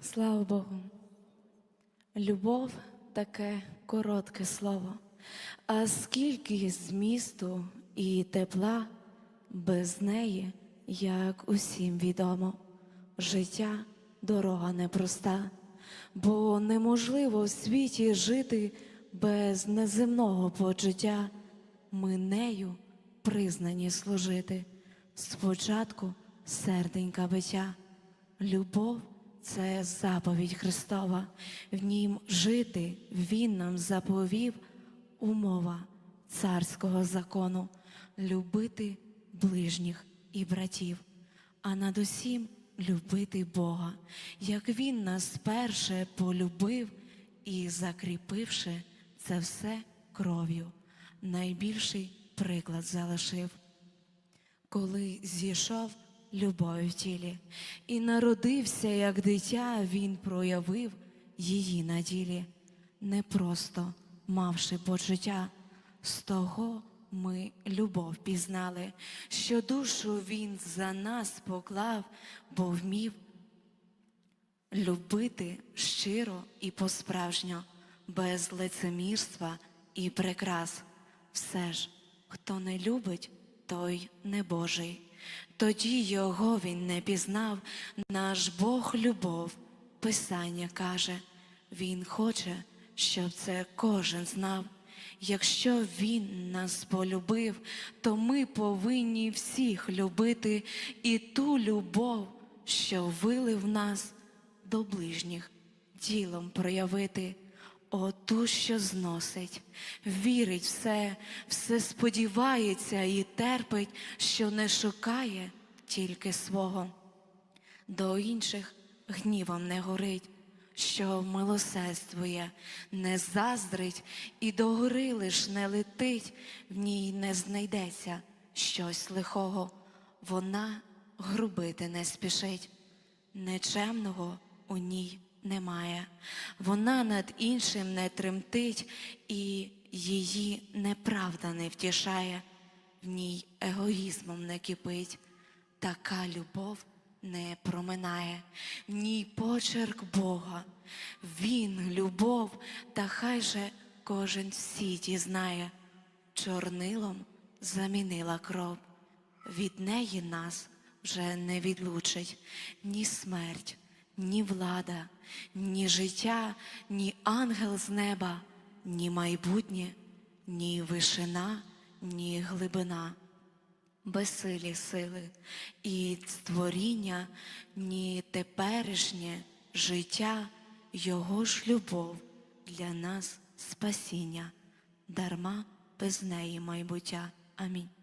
Слава Богу. Любов таке коротке слово. А скільки змісту і тепла без неї, як усім відомо, життя дорога непроста, бо неможливо в світі жити без неземного почуття. Ми нею признані служити. Спочатку серденька биття. Любов це заповідь Христова, в нім жити Він нам заповів умова царського закону, любити ближніх і братів, а над усім любити Бога, як Він нас перше полюбив і, закріпивши це все кров'ю, найбільший приклад залишив. Коли зійшов любов в тілі, і народився, як дитя, він проявив її на ділі, не просто мавши почуття, з того ми любов пізнали, що душу він за нас поклав, бо вмів любити щиро і по-справжньо, без лицемірства і прикрас. Все ж, хто не любить, той не Божий. Тоді його він не пізнав, наш Бог любов, Писання каже, Він хоче, щоб це кожен знав. Якщо Він нас полюбив, то ми повинні всіх любити і ту любов, що вилив нас до ближніх, ділом проявити. Оту, що зносить, вірить все, все сподівається і терпить, що не шукає тільки свого. До інших гнівом не горить, що милосердствує, не заздрить і до гори лиш не летить, в ній не знайдеться щось лихого, вона грубити не спішить, нечемного у ній немає. Вона над іншим не тремтить і її неправда не втішає, в ній егоїзмом не кипить. Така любов не проминає, в ній почерк Бога. Він любов, та хай же кожен в світі знає, чорнилом замінила кров. Від неї нас вже не відлучить ні смерть, ні влада, ні життя, ні ангел з неба, ні майбутнє, ні вишина, ні глибина, безсилі сили і створіння, ні теперішнє життя, Його ж любов для нас спасіння, дарма без неї майбуття. Амінь.